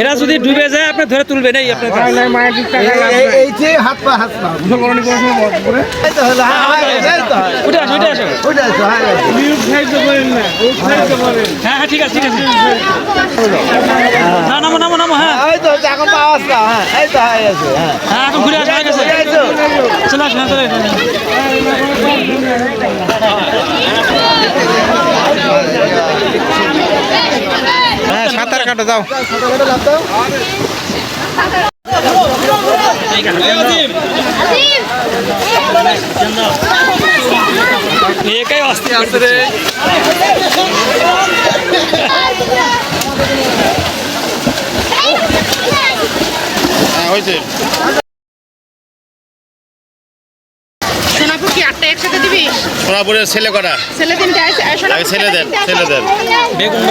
এরা যদি ডুবে যায় আপনি ধরে তুলবেন এই আপনার কাজ। মায়ের দিক টাকা এই যে হাত পা হাত পা। হলো হ্যাঁ হ্যাঁ এই তো উঠে আসো উঠে হ্যাঁ আপনি হ্যাঁ হ্যাঁ ঠিক আছে ঠিক আছে। হ্যাঁ নামো নামো নামো হ্যাঁ। এই তো এখন পাওয়া হ্যাঁ এই তো হয়ে গেছে হ্যাঁ। হ্যাঁ এখন ঘুরে আসো এই তো চলে আসো চলে আসো হ্যাঁ সাঁতার কাটো দাও একাই অস্থি আসছে রে হ্যাঁ হয়েছে সোনাপুর কি আটটা একসাথে দিবি? সোনাপুরের ছেলে কটা? ছেলে আগে ছেলে দেন ছেলে দেন। বেগুন